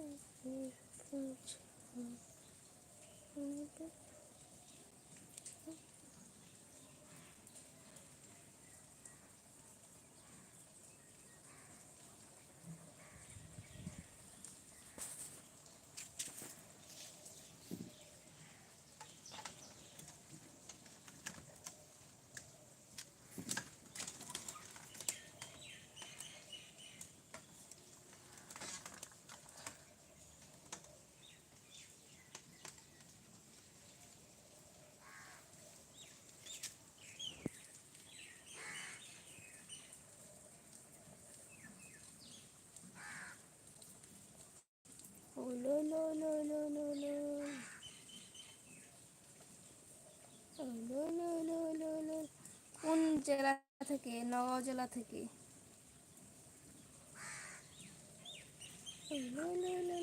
Squishy. No, no, no, no, no. Oh, no, no, no, no, no. কোন জেলা থেকে নগাঁও জেলা থেকে Oh, no, no, no,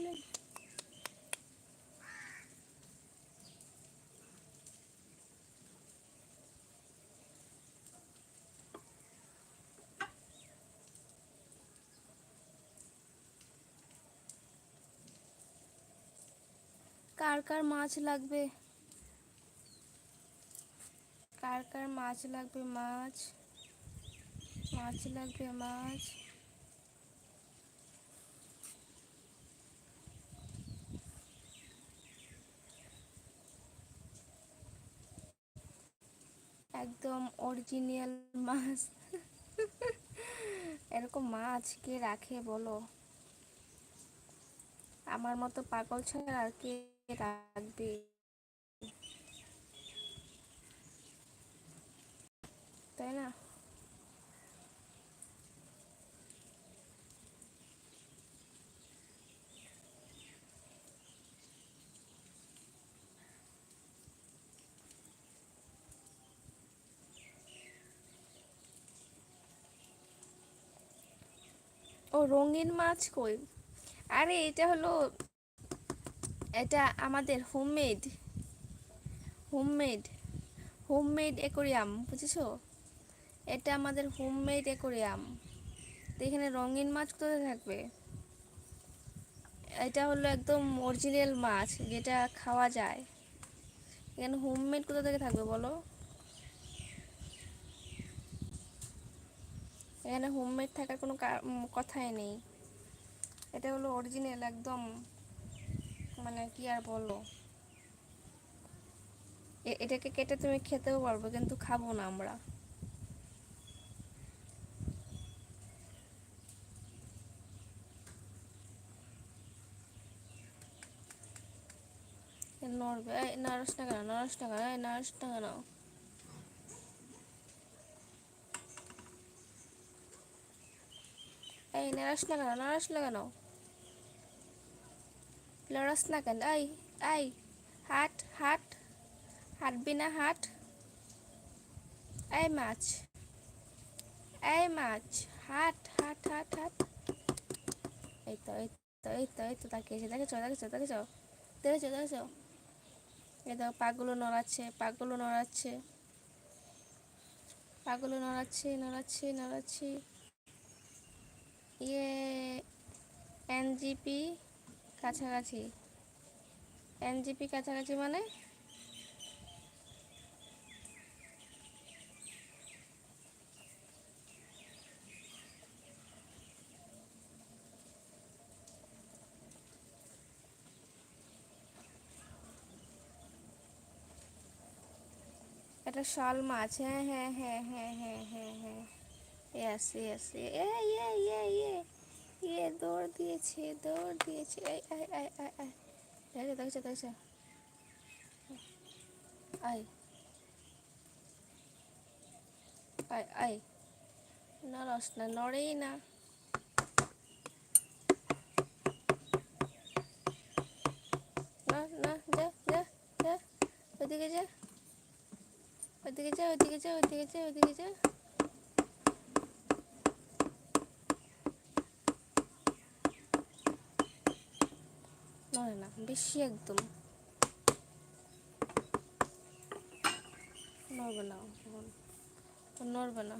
কার কার মাছ লাগবে? কার কার মাছ লাগবে মাছ? মাছ লাগবে মাছ? একদম অরিজিনাল মাছ। এরকম মাছ কে রাখে বলো? আমার মতো পাগল ছাড়া আর কে রাখবে? তাই না? ও রঙিন মাছ কই? আরে এটা হলো, এটা আমাদের হোমমেড হোমমেড হোমমেড অ্যাকোরিয়াম বুঝেছ? এটা আমাদের হোমমেড অ্যাকোরিয়াম তো এখানে রঙিন মাছ কোথায় থাকবে? এটা হলো একদম অরিজিনাল মাছ, যেটা খাওয়া যায়। এখানে হোমমেড কোথা থেকে থাকবে বলো? এখানে হোমমেড থাকার কোনো কথাই নেই। এটা হলো অরিজিনাল একদম মানে কি আর বলো এটাকে কেটে তুমি খেতেও পারব, কিন্তু খাব না আমরা। নড়বে, এই নারস না কেন নারস না কেন, এই নারস না কেন? এই নারস না কেন নারস না কেন? লড়াস না কেন এই এই হাট হাট হাঁটবি না হাট এই মাছ এই মাছ হাট হাট হাট হাট এই তো এই তো এই তো এই তো তাকে তাকিয়েছে দেখেছ দেখেছ দেখেছ দেখেছ দেখেছ এই দেখো পাগুলো নড়াচ্ছে পাগুলো নড়াচ্ছে পাগুলো নড়াচ্ছে নড়াচ্ছে নড়াচ্ছে ইয়ে এনজিপি কাছাকাছি। এনজিপি কাছাকাছি মানে? এটা শাল মাছ। হ্যাঁ হ্যাঁ হ্যাঁ হ্যাঁ হ্যাঁ হ্যাঁ হ্যাঁ। ইয়াস ইয়াস এ ইয়ে ইয়ে ইয়ে ইয়ে দৌড় দিয়েছে দৌড় দিয়েছে। আই আই আই আই আই দেখো, দেখছ দেখছ। আই আই আই নরস না, নড়েই না। না না, যা যা যা। ওদিকে যা। ওদিকে যা ওদিকে যা ওদিকে যা ওদিকে যা। নড়ে না বেশি একদম। নড়বে না নড়বে না।